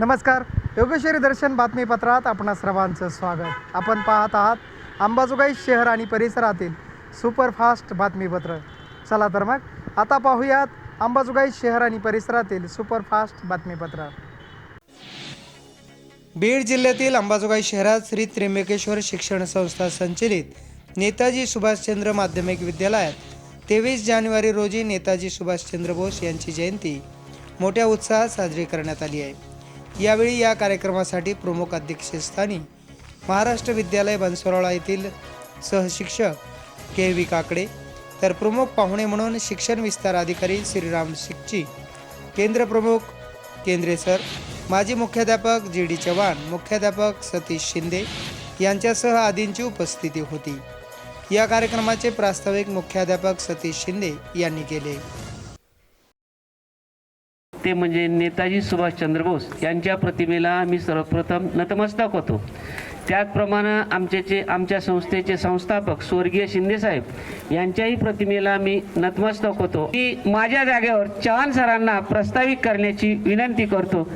नमस्कार. योगेश्वरी दर्शन बातमीपत्रात आपणा सर्वांचं स्वागत. आपण पाहत आहात अंबाजोगाई शहर आणि परिसरातील सुपरफास्ट बातमीपत्र. चला तर मग आता पाहूयात अंबाजोगाई शहर आणि परिसरातील सुपरफास्ट बातमीपत्र. बीड जिल्ह्यातील अंबाजोगाई शहरात श्री त्र्यंबकेश्वर शिक्षण संस्था संचलित नेताजी सुभाषचंद्र माध्यमिक विद्यालयात तेवीस जानेवारी रोजी नेताजी सुभाषचंद्र बोस यांची जयंती मोठ्या उत्साहात साजरी करण्यात आली आहे. यावेळी या कार्यक्रमासाठी प्रमुख अध्यक्षस्थानी महाराष्ट्र विद्यालय बनसोराळा येथील सहशिक्षक के व्ही काकडे तर प्रमुख पाहुणे म्हणून शिक्षण विस्तार अधिकारी श्रीराम शिकची केंद्र प्रमुख केंद्रे सर माजी मुख्याध्यापक जी डी चव्हाण मुख्याध्यापक सतीश शिंदे यांच्यासह आदींची उपस्थिती होती. या कार्यक्रमाचे प्रास्ताविक मुख्याध्यापक सतीश शिंदे यांनी केले. ते म्हणजे नेताजी सुभाषचंद्र बोस यांच्या प्रतिमेला मी सर्वप्रथम नतमस्तक होतो. त्याचप्रमाणे आमचे जे आमच्या संस्थेचे संस्थापक स्वर्गीय शिंदेसाहेब यांच्याही प्रतिमेला मी नतमस्तक होतो. की माझ्या जागेवर चव्हाण सरांना प्रस्तावित करण्याची विनंती करतो.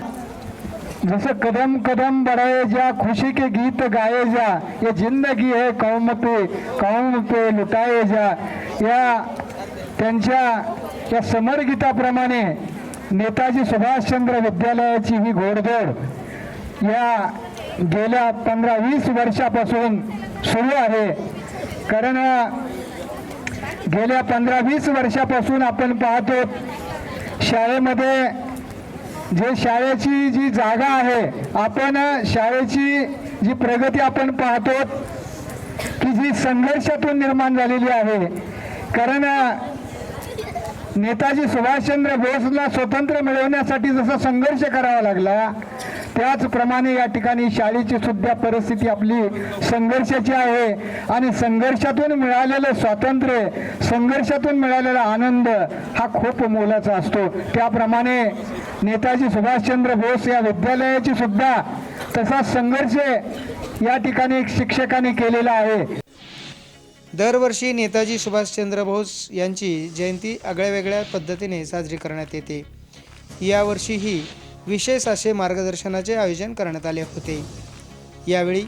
जैसे कदम कदम बढ़ाए जा खुशी के गीत गाए जा ये जिंदगी है कौम पे कौम पे लुटाए जा. या त्यांच्या या समरगीताप्रमाणे नेताजी सुभाषचंद्र विद्यालयाची ही घोडदौड या गेल्या पंधरा वीस वर्षापासून सुरू आहे. कारण गेल्या पंधरा वीस वर्षापासून आपण पाहतो शाळेमध्ये जे शाळेची जी जागा आहे आपण शाळेची जी प्रगती आपण पाहतो की जी संघर्षातून निर्माण झालेली आहे. कारण नेताजी सुभाषचंद्र बोसला स्वतंत्र मिळवण्यासाठी जसा संघर्ष करावा लागला त्याचप्रमाणे या ठिकाणी शाळेची सुद्धा परिस्थिती आपली संघर्षाची आहे. आणि संघर्षातून मिळालेलं स्वातंत्र्य संघर्षातून मिळालेला आनंद हा खूप मोलाचा असतो. त्याप्रमाणे नेताजी सुभाषचंद्र बोस या विद्यालयाची सुद्धा तसा संघर्ष या ठिकाणी शिक्षकांनी केलेला आहे. दरवर्षी नेताजी सुभाषचंद्र बोस यांची जयंती आगळ्या वेगळ्या पद्धतीने साजरी करण्यात येते. यावर्षीही विशेष असे मार्गदर्शनाचे आयोजन करण्यात आले होते. यावेळी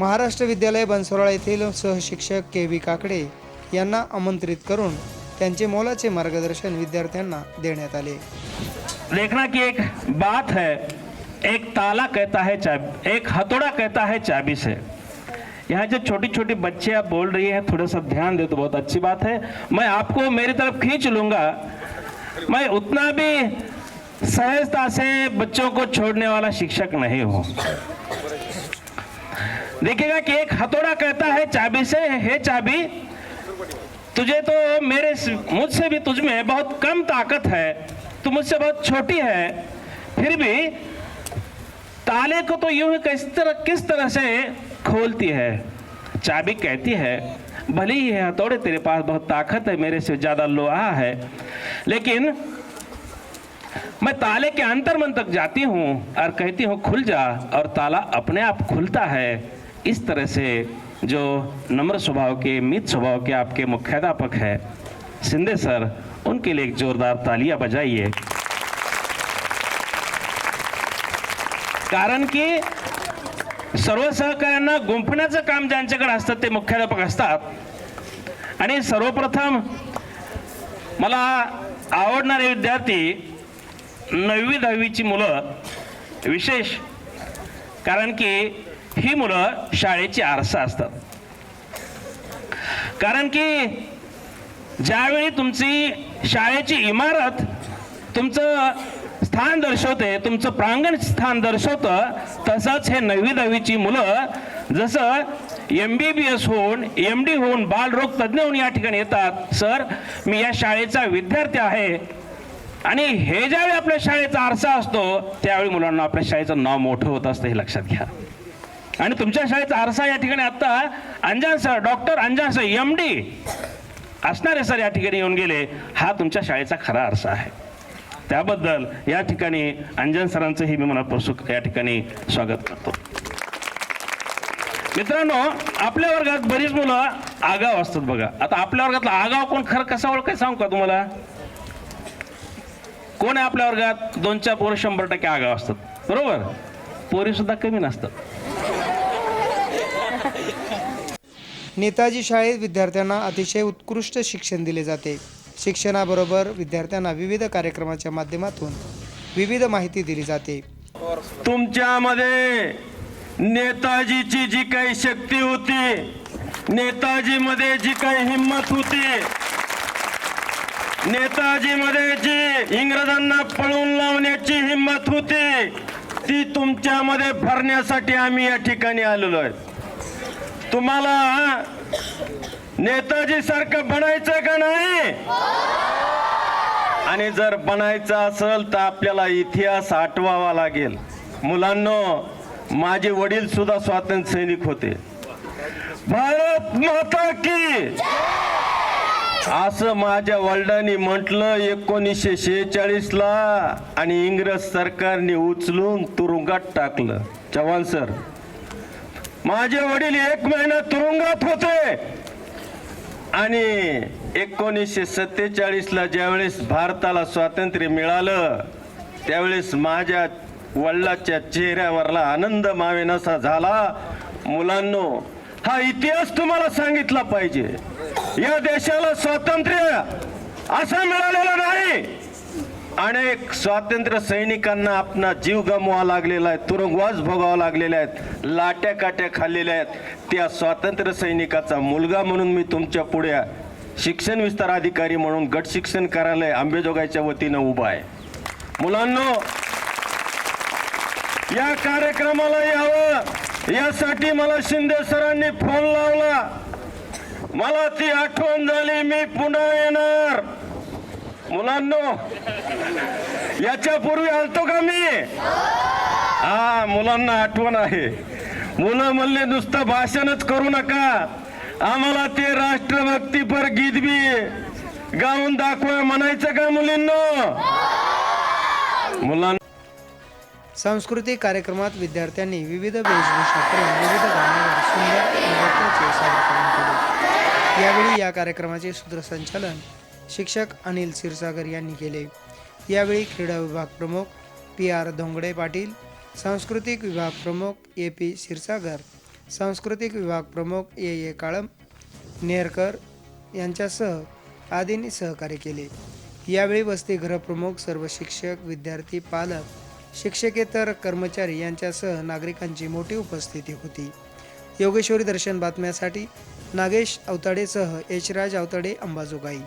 महाराष्ट्र विद्यालय बनसोराळा येथील सहशिक्षक के व्ही काकडे यांना आमंत्रित करून त्यांचे मोलाचे मार्गदर्शन विद्यार्थ्यांना देण्यात आले. देखना की एक बात है एक ताला कहता है चाबी एक हथोड़ा कहता है चाबी से। यहाँ जो छोटी छोटी बच्चे आप बोल रही हैं, थोड़ा सा ध्यान दे तो बहुत अच्छी बात है। मैं आपको मेरी तरफ़ खींच लूँगा। मैं उतना भी सहजता से बच्चों को छोड़ने वाला शिक्षक नहीं हूँ। देखिएगा कि एक हथौड़ा कहता है, चाबी से, हे चाबी, तुझे तो मेरे मुझसे भी तुझ में बहुत कम ताकत है, तू मुझसे बहुत छोटी है। फिर भी ताले को तो यूँ किस तरह किस तरह से खोलती है, चाबी कहती है, भले ही है हथौड़े तेरे पास बहुत ताकत है, मेरे से ज़्यादा लोहा है, लेकिन मैं ताले के अंतर मन तक जाती हूँ और कहती हूँ, खुल जा, और ताला अपने आप खुलता है। इस तरह से जो नम्र स्वभाव के, मित स्वभाव के आपके मुख्याध्यापक है, सिंधे सर, उनके लिए एक जोरदार तालियाँ बजाइए। कारण की सर्व सहकाऱ्यांना गुंफण्याचं काम ज्यांच्याकडे असतं ते मुख्याध्यापक असतात. आणि सर्वप्रथम मला आवडणारे विद्यार्थी नववी दहावीची मुलं विशेष कारण की ही मुलं शाळेची आरसा असतात. कारण की ज्यावेळी तुमची शाळेची इमारत तुमचं स्थान दर्शवते तुमचं प्रांगण स्थान दर्शवतं तसंच हे नववी दहावीची मुलं जसं एम बी बी एस होऊन एम डी होऊन बालरोग तज्ज्ञ होऊन या ठिकाणी येतात. सर मी या शाळेचा विद्यार्थी आहे. आणि हे ज्यावेळी आपल्या शाळेचा आरसा असतो त्यावेळी मुलांना आपल्या शाळेचं नाव मोठं होत असतं हे लक्षात घ्या. आणि तुमच्या शाळेचा आरसा या ठिकाणी आता Anjan sir doctor Anjan sir M D असणारे सर या ठिकाणी येऊन गेले. हा तुमच्या शाळेचा खरा आरसा आहे. त्याबद्दल या ठिकाणी अंजन सरांचंही मी मनापासून या ठिकाणी स्वागत करतो. मित्रांनो आपल्या वर्गात बरीच मुलं आगाव असतात बघा. आता आपल्या वर्गातला आगाव कोण खरं कसा ओळख सांगू का तुम्हाला? कोण आहे आपल्या वर्गात? दोन चार पोरं शंभर टक्के आगाव असतात. बरोबर? पोरी सुद्धा कमी नसतात. नेताजी शाळेत विद्यार्थ्यांना अतिशय उत्कृष्ट शिक्षण दिले जाते. शिक्षणाबरोबर विद्यार्थ्यांना विविध कार्यक्रमाच्या माध्यमातून विविध माहिती दिली जाते. तुमच्यामध्ये नेताजीची जी काही शक्ती होती नेताजीमध्ये जी काही हिंमत होती नेताजीमध्ये जी इंग्रजांना पळून लावण्याची हिंमत होती ती तुमच्यामध्ये भरण्यासाठी आम्ही या ठिकाणी आलेलो आहे. तुम्हाला नेताजी सारखं बनायचं का नाही? आणि जर बनायचं असेल तर आपल्याला इतिहास आठवावा लागेल. मुलांनो माझे वडील सुद्धा स्वातंत्र्य सैनिक होते. भारत माता की! असं माझ्या वडिलांनी म्हटलं एकोणीसशे शेहेचाळीस ला आणि इंग्रज सरकारने उचलून तुरुंगात टाकलं. चव्हाण सर माझे वडील एक महिना तुरुंगात होते. आणि एकोणीसशे सत्तेचाळीसला ज्यावेळेस भारताला स्वातंत्र्य मिळालं त्यावेळेस माझ्या वडिलाच्या चेहऱ्यावरला आनंद मावेनासा झाला. मुलांनो हा इतिहास तुम्हाला सांगितला पाहिजे. या देशाला स्वातंत्र्य असा मिळालेला नाही. अनेक स्वातंत्र्य सैनिकांना आपला जीव गमवावा लागलेला आहे तुरुंगवास भोगावा लागलेला आहेत लाट्या काट्या खाल्लेल्या आहेत. त्या स्वातंत्र्य सैनिकाचा मुलगा म्हणून मी तुमच्यापुढे शिक्षण विस्तार अधिकारी म्हणून गट शिक्षण कार्यालय आंबेजोगाईच्या वतीनं उभा आहे. मुलांनो या कार्यक्रमाला यावं. यासाठी मला शिंदे सरांनी फोन लावला. मला ती आठवण झाली मी पुन्हा येणार. मुलांनो याच्या पूर्वी आलतो का मी? हा मुलांना आठवण आहे. मुलं म्हणले नुसतं भाषणच करू नका. आम्हाला ते राष्ट्रभक्तीपर गीत बी गाऊन दाखवा म्हणायचं का मुलींनो? मुलांना सांस्कृतिक कार्यक्रमात विद्यार्थ्यांनी विविध वेशभूषा करून विविध गाण्यांवर सुंदर नृत्याचे सादरीकरण केले. यावेळी या कार्यक्रमाचे सूत्रसंचालन शिक्षक अनिल क्षीरसागर यांनी केले. यावेळी क्रीडा विभाग प्रमुख पी आर धोंगडे पाटील सांस्कृतिक विभाग प्रमुख ए पी क्षीरसागर सांस्कृतिक विभाग प्रमुख ए ए काळम नेरकर यांच्यासह आदींनी सहकार्य केले. यावेळी वसतिगृहप्रमुख सर्व शिक्षक विद्यार्थी पालक शिक्षकेतर कर्मचारी यांच्यासह नागरिकांची मोठी उपस्थिती होती. योगेश्वरी दर्शन बातम्यासाठी नागेश अवताडेसह यशराज अवताडे अंबाजोगाई.